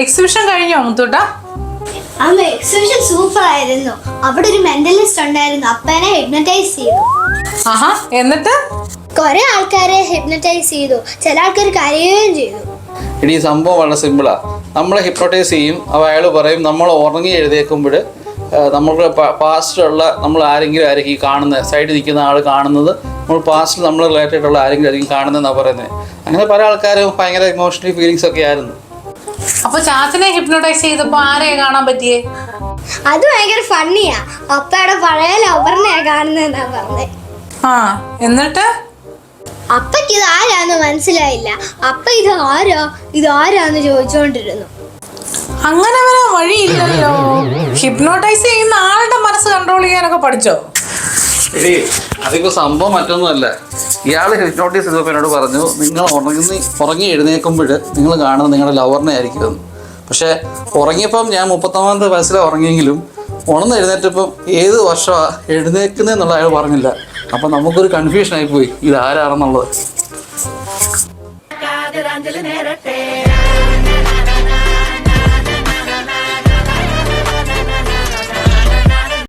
Exhibition കഴിഞ്ഞോ മുത്തൂട്ട? അമ്മ exhibition super ആയിരുന്നു. അവിടെ ഒരു മെന്റലിസ്റ്റ് ഉണ്ടായിരുന്നു. അപ്പനെ ഹിപ്നറ്റൈസ് ചെയ്തു. ആഹാ എന്നിട്ട്? കുറെ ആൾക്കാരെ ഹിപ്നറ്റൈസ് ചെയ്തു. ചില ആൾക്കാർ കരയുകയും ചെയ്തു. ഇനി സംഭവം വളരെ സിമ്പിളാ നമ്മളെ ഹിപ്നോട്ടൈസ് ചെയ്യും. അപ്പോൾ അയാൾ പറയും നമ്മൾ ഉറങ്ങി എഴുതേക്കുമ്പോൾ നമുക്ക് പാസ്റ്റിലുള്ള നമ്മൾ ആരെങ്കിലും ആയിരിക്കും ഈ കാണുന്നത് സൈഡിൽ നിൽക്കുന്ന ആൾ കാണുന്നത്. നമ്മൾ പാസ്റ്റിൽ നമ്മൾ റിലേറ്റഡ് ഉള്ള ആരെങ്കിലും ആയിരിക്കും കാണുന്നതെന്നാണ് പറയുന്നത് അങ്ങനെ പല ആൾക്കാരും ഭയങ്കര ഇമോഷണൽ ഫീലിങ്സ് ഒക്കെ ആയിരുന്നു. അപ്പൊ ചാച്ചനെ ഹിപ്നോട്ടൈസ് ചെയ്തപ്പോ ആരെയാ കാണാൻ പറ്റിയേ? അത് ഭയങ്കര ഫണ്ണിയാ അപ്പയുടെ പഴയ ലവറിനെയാ കാണുന്നതെന്നാ പറഞ്ഞത് ആ എന്നിട്ട്? അപ്പക്ക് ഇത് ആരാന്ന് മനസ്സിലായില്ല. അപ്പ ഇത് ആരാ? ഇത് ആരാന്ന് ചോദിച്ചുകൊണ്ടിരുന്നു അങ്ങനെ വരാൻ വഴിയില്ലല്ലോ. ഹിപ്നോട്ടൈസ് ചെയ്യുന്ന ആളുടെ മനസ്സ് കൺട്രോൾ ചെയ്യാനൊക്കെ പഠിച്ചോ? എടീ അതിപ്പോ സംഭവം മറ്റൊന്നുമല്ല. ഇയാൾ ഹിപ്നോട്ടിസ് ചെയ്തപ്പോൾ എന്നോട് പറഞ്ഞു നിങ്ങൾ ഉറങ്ങി ഉറങ്ങി എഴുന്നേൽക്കുമ്പോൾ നിങ്ങൾ കാണുന്നത് നിങ്ങളുടെ ലവറിനെ ആയിരിക്കും. പക്ഷേ ഉറങ്ങിയപ്പം ഞാൻ മുപ്പത്തൊമ്പത് വയസ്സിലാണ് ഉറങ്ങിയെങ്കിലും ഉണർന്ന് എഴുന്നേറ്റപ്പം ഏത് വർഷമാണ് എഴുന്നേക്കുന്നതെന്നുള്ള അയാൾ പറഞ്ഞില്ല. അപ്പം നമുക്കൊരു കൺഫ്യൂഷൻ ആയിപ്പോയി ഇത് ആരാണെന്നുള്ളത്.